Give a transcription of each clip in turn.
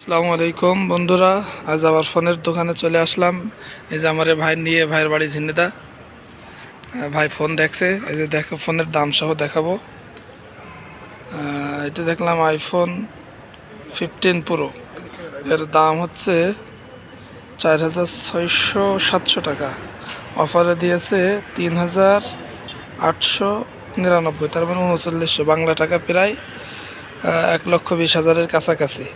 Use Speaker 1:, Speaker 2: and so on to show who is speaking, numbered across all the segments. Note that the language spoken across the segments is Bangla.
Speaker 1: আসসালামু আলাইকুম বন্ধুরা, আজ আবার ফোনের দোকানে চলে আসলাম। এই যে আমার ভাই নিয়ে, ভাইয়ের বাড়ি ঝিন্নিদা ভাই ফোন দেখছে, এই যে দেখো ফোনের দাম সহ দেখাবো। এটা দেখলাম আইফোন ফিফটিন প্রো এর দাম হচ্ছে চার হাজার ছয়শো সাতশো টাকা। অফারে দিয়েছে তিন হাজার আটশো নিরানব্বই, তার মানে উনচল্লিশশো। বাংলা টাকা প্রায় এক লক্ষ বিশ হাজারের কাছাকাছি।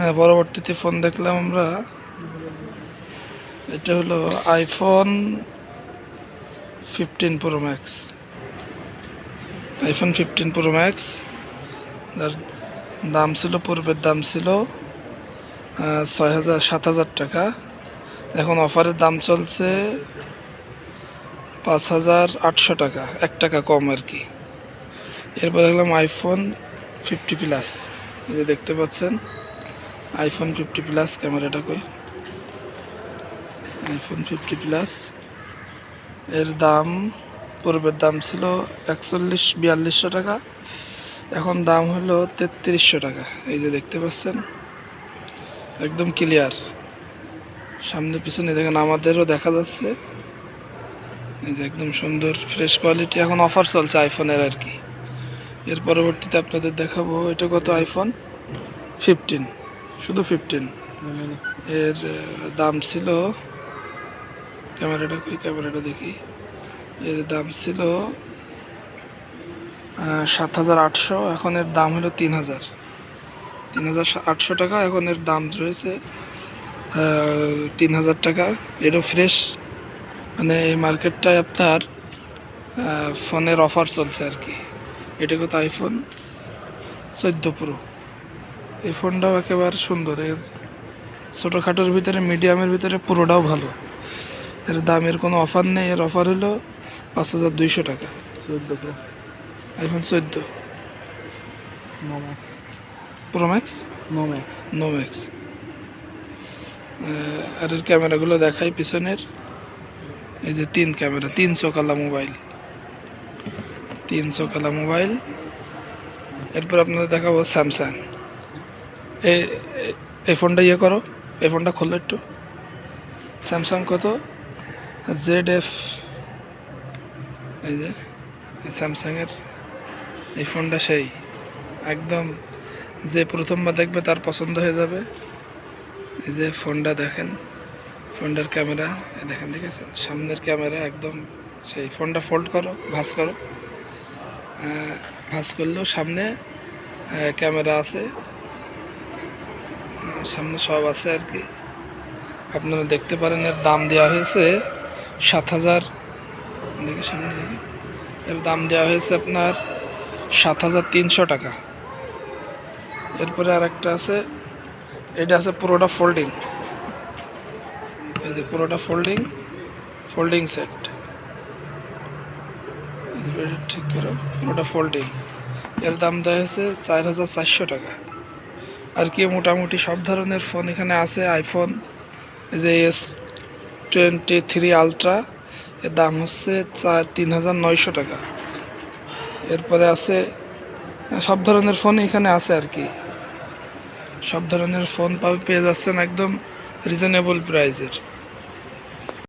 Speaker 1: হ্যাঁ পরবর্তীতে ফোন দেখলাম আমরা। এটা হলো iPhone fifteen pro max iPhone fifteen pro max যার দাম ছিল, পূর্বের দাম ছিল ছয় হাজার, সাত হাজার টাকা। এখন অফারের দাম চলছে পাঁচ হাজার আটশো টাকা, এক টাকা কম আর কি। এরপর দেখলাম আইফোন ফিফটি প্লাস এই যে দেখতে পাচ্ছেন। আইফোন ফিফটি প্লাস ক্যামেরাটা কই? আইফোন ফিফটি প্লাস এর দাম, পূর্বের দাম ছিল একচল্লিশ, বিয়াল্লিশশো টাকা। এখন দাম হলো তেত্রিশশো টাকা। এই যে দেখতে পাচ্ছেন, একদম ক্লিয়ার সামনে পিছনে দেখেন আমাদেরও দেখা যাচ্ছে। এই যে একদম সুন্দর ফ্রেশ কোয়ালিটি এখন অফার চলছে আইফোনের আর কি। এর পরবর্তীতে আপনাদের দেখাবো, এটা কত আইফোন ফিফটিন শুধু ফিফটিন এর দাম ছিল, ক্যামেরাটা কই? ক্যামেরাটা দেখি। এর দাম ছিল সাত হাজার আটশো, এখন এর দাম হলো তিন হাজার। তিন হাজার আটশো টাকা, এখন এর দাম রয়েছে তিন হাজার টাকা। এরও ফ্রেশ মানে এই মার্কেটটায় আপনার ফোনের অফার চলছে আর কি। এটা কত আইফোন চোদ্দ প্রো এই ফোনটাও একেবারে সুন্দর। এর ছোটোখাটোর ভিতরে মিডিয়ামের ভিতরে পুরোটাও ভালো। এর দামের কোনো অফার নেই। এর অফার হলো পাঁচ হাজার দুইশো টাকা।
Speaker 2: চোদ্দ
Speaker 1: আইফোন চোদ্দ।
Speaker 2: No max
Speaker 1: pro max
Speaker 2: no max
Speaker 1: no max আর এর ক্যামেরাগুলো দেখাই পিছনের। এই যে তিন ক্যামেরা তিন চোকালা মোবাইল। তিন চোকালা মোবাইল। এরপর আপনাদের দেখাবো স্যামসাং এই এই ফোনটা ইয়ে করো এই ফোনটা খোলো একটু। স্যামসাং কত? জেড এফ এই যে স্যামসাংয়ের এই ফোনটা সেই। একদম যে প্রথমবার দেখবে তার পছন্দ হয়ে যাবে। এই যে ফোনটা দেখেন, ফোনটার ক্যামেরা দেখেন, দেখেছেন? সামনের ক্যামেরা একদম সেই। ফোনটা ফোল্ড করো, ভাঁজ করো। ভাঁজ করলেও সামনে ক্যামেরা আছে। সামনে সব আছে আর কি। আপনারা দেখতে পারেন এর দাম দেওয়া হয়েছে সাত হাজার। দেখি সামনে দেখি। এর দাম দেওয়া হয়েছে আপনার সাত হাজার তিনশো টাকা। এরপরে আর একটা আছে, এটা আছে পুরোটা ফোল্ডিং এই যে পুরোটা ফোল্ডিং ফোল্ডিং সেট ঠিক করো, পুরোটা ফোল্ডিং এর দাম দেওয়া হয়েছে চার হাজার চারশো টাকা। আর কি, মোটামুটি সব ধরনের ফোন এখানে আছে। আইফোন যে এস টোয়েন্টি থ্রি আলট্রা এর দাম হচ্ছে চার, তিন হাজার নয়শো টাকা। এরপরে আছে, সব ধরনের ফোন এখানে আছে আর কি। সব ধরনের ফোন পাবে পেয়ে যাচ্ছেন একদম রিজনেবল প্রাইসের